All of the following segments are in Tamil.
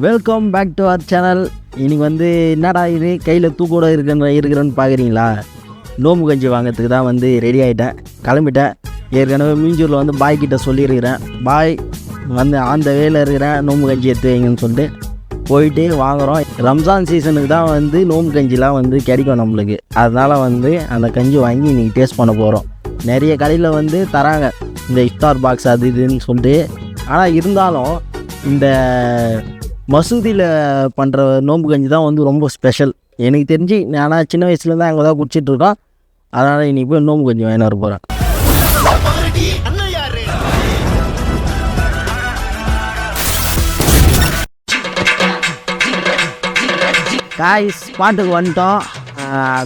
Welcome back to our channel இன்றைக்கி வந்து என்னடா இது? கையில் தூக்கோட இருக்கிற இருக்கிறேன்னு பார்க்குறீங்களா நோம்பு கஞ்சி வாங்கிறதுக்கு தான் வந்து ரெடி ஆகிட்டேன் கிளம்பிட்டேன். ஏற்கனவே மீஞ்சூரில் வந்து பாய் கிட்டே சொல்லியிருக்கிறேன். பாய் வந்து அந்த வேலை இருக்கிறேன். நோம்பு கஞ்சி எடுத்து வைங்கன்னு சொல்லிட்டு போயிட்டு வாங்குகிறோம் ரம்ஜான் சீசனுக்கு தான் வந்து நோம்பு கஞ்சிலாம் வந்து கிடைக்கும் நம்மளுக்கு. அதனால் வந்து அந்த கஞ்சி வாங்கி இன்றைக்கி டேஸ்ட் பண்ண போகிறோம் நிறைய கடையில் வந்து தராங்க. இந்த இஃப்தார் பாக்ஸ் அது இதுன்னு சொல்லிட்டு. ஆனால் இருந்தாலும் இந்த மசூதியில் பண்ணுற நோம்பு கஞ்சி தான் வந்து ரொம்ப ஸ்பெஷல் எனக்கு தெரிஞ்சு நான் சின்ன வயசுலேருந்து அங்கே தான் குடிச்சிட்ருக்கோம் அதனால் இன்னைக்கு போய் நோம்பு கஞ்சி வாங்கிட்டு வர போகிறேன் காய் ஸ்பாட்டுக்கு வந்துட்டோம்.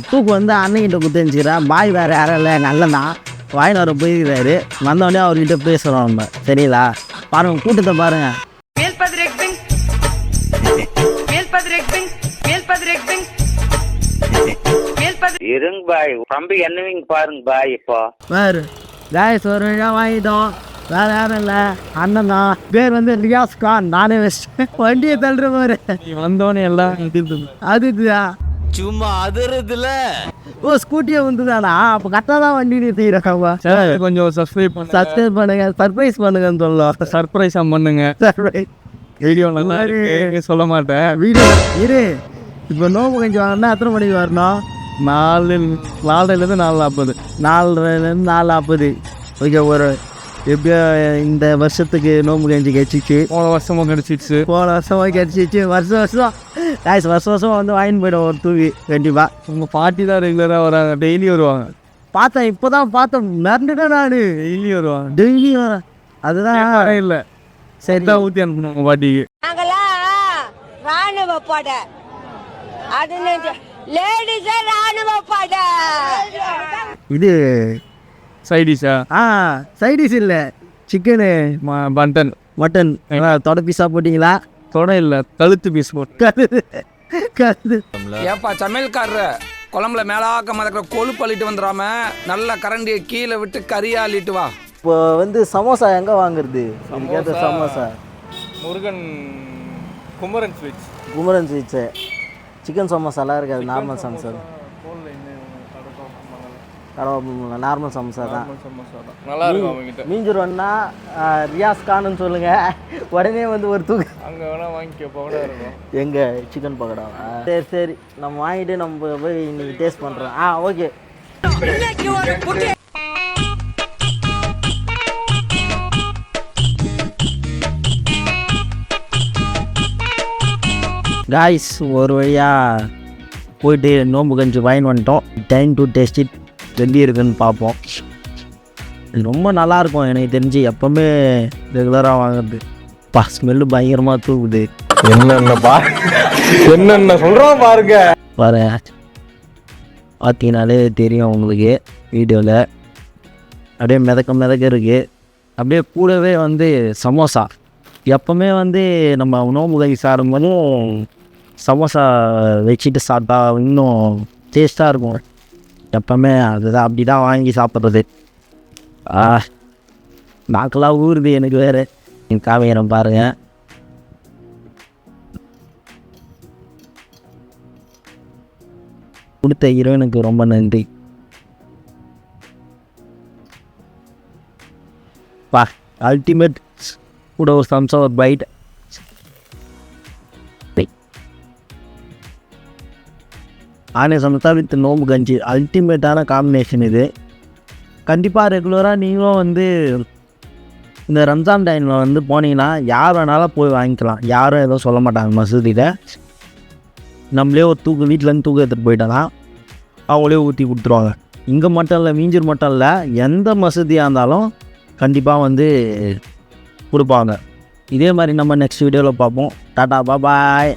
தூக்கு வந்து அண்ணன்கிட்ட குத்துச்சுக்கிறேன் பாய் வேறு யாரும் இல்லை எங்கள் அண்ணன் தான். வாங்கிட்டு வர போயிருக்கிறாரு. வந்தோடனே அவர்கிட்ட பேசுகிறோம் நம்ம. சரிங்களா? பாருங்கள் கூட்டத்தை பாருங்கள் இருங்க பாய் தம்பி என்னவீங்க பாருங்க பாய் இப்போ. வேறு காய்ஸ் ஒரு வாங்கிட்டோம். வேறு யாரும் இல்லை. அண்ணன் தான். பேர் வந்து ரியாஸ் கான் நானே வச்சிட்டேன் வண்டியை தள்ளுற மாதிரி வந்தோடனே எல்லாம் அது இதுதான் சும்மா அதிரதுல. ஓ ஸ்கூட்டியை வந்துதானா? அப்போ கரெக்டாக தான் வண்டி நிறுத்திக்கிறேன் கொஞ்சம் சப்ஸ்கிரைப் சப்ஸ்கிரைப் பண்ணுங்க சர்ப்ரைஸ் பண்ணுங்கன்னு சொல்லலாம். சர்ப்ரைஸா பண்ணுங்க. சர்ப்ரைஸ் வீடியோ நல்லா இருக்கு சொல்ல மாட்டேன். வீடியோ இரு. இப்போ நோம்பு கஞ்சி வாங்கினா எத்தனை மணிக்கு வரணும்? நாலு நாலுலேருந்து நாலு நாற்பது. நாலுலேருந்து நாலு நாற்பது. ஓகே ஒரு எப்படியோ இந்த வருஷத்துக்கு நோம்பு கஞ்சி கழிச்சிச்சு போன வருஷமும் கிடச்சிச்சு. போன வருஷமாக கிடச்சிச்சு. வருஷம் வருஷம் காய்ஸ் வருஷம் வருஷம் வந்து வாங்கிட்டு போயிடும் ஒரு தூவி கண்டிப்பாக உங்கள் பாட்டி தான் ரெகுலராக வராங்க. டெய்லி வருவாங்க. பார்த்தேன் இப்போ தான் பார்த்தேன். மறந்துட்டேன் நான். டெய்லி வருவாங்க. டெய்லி வரேன் அதுதான். இல்லை. சரி. தான் ஊற்றி அனுப்பணும் உங்கள் பாட்டிக்கு. நாங்களாம் ராணுவ படை. அது லேடிஸே ராணுவ படை. இது சைடிஷா ஆ சைடிஷ் இல்லை. சிக்கனு பண்டன் மட்டன் தொட பீஸா போட்டிங்களா? தொடை இல்லை கழுத்து பீஸ் போட்டு. கருது ஏப்பா சமையல்காரர்? குழம்புல மேலாக்க மதக்கிற கொழுப்பு அள்ளிட்டு வந்துடாம நல்லா கரண்டியை கீழே விட்டு கறியா அள்ளிட்டு வா. இப்போ வந்து சமோசா எங்கே வாங்குறது? இதுக்கேற்ற samosa Murugan Kumaran sweets Kumaran sweets chicken சமோசாலாம் இருக்காது? நார்மல் சமோசா கடவை நார்மல் சமோசா தான். நல்லா இருக்கும் அவங்ககிட்ட. மீஞ்சூர் ஒன்றா ரியாஸ் கானுன்னு சொல்லுங்கள் உடனே வந்து ஒரு தூக்கு. அங்கே வேணால் வாங்கிக்க பவுடா இருக்கும். எங்கே? சிக்கன் பக்கோடாவா சரி சரி. நம்ம வாங்கிட்டு நம்ம போய் இன்னைக்கு டேஸ்ட் பண்ணுறோம் ஆ ஓகே காய்ஸ் ஒரு வழியாக போயிட்டு நோம்பு கஞ்சி வாங்கிட்டு வந்துட்டோம். டைம் டு டேஸ்ட் இட் எப்படி இருக்குன்னு பார்ப்போம். ரொம்ப நல்லாயிருக்கும் எனக்கு தெரிஞ்சு எப்போவுமே ரெகுலராக வாங்குறது. பா ஸ்மெல்லு பயங்கரமாக தூக்குது என்னென்ன பா என்னென்ன சொல்கிறோம் பாருங்க. பாரு பார்த்தீங்கனாலே தெரியும் உங்களுக்கு வீடியோவில் அப்படியே மிதக்க மிதக்க இருக்குது அப்படியே கூடவே வந்து சமோசா. எப்போவுமே வந்து நம்ம உணவு கை சாப்பிடும்போதும் சமோசா வச்சுட்டு சாப்பிட்டா இன்னும் டேஸ்ட்டாக இருக்கும். எப்போவுமே அதுதான் அப்படி தான் வாங்கி சாப்பிட்றது. ஆ நாக்கெல்லாம் ஊறுது எனக்கு வேறு. காமிக்கிறேன் பாருங்கள் கொடுத்த இறைவனுக்கு ரொம்ப நன்றி. பா அல்டிமேட் கூட ஒரு சம்சா ஒரு பைட் ஆனே சமத்தா வித் நோம்பு கஞ்சி அல்டிமேட்டான காம்பினேஷன் இது கண்டிப்பாக ரெகுலராக நீங்களும் வந்து இந்த ரம்ஜான் டைமில் வந்து போனீங்கன்னா யார் வேணாலும் போய் வாங்கிக்கலாம் யாரும் எதுவும் சொல்ல மாட்டாங்க மசூதியில் நம்மளே ஒரு தூக்கு வீட்டிலேருந்து தூக்கு எடுத்துகிட்டு போயிட்டோன்னா அவங்களே ஊற்றி கொடுத்துருவாங்க இங்கே மட்டும் இல்லை மீஞ்சூர் மட்டும் இல்லை எந்த மசூதியாக இருந்தாலும் கண்டிப்பாக வந்து கொடுப்பாங்க. இதே மாதிரி நம்ம நெக்ஸ்ட் வீடியோவில் பார்ப்போம். டாட்டா பாய்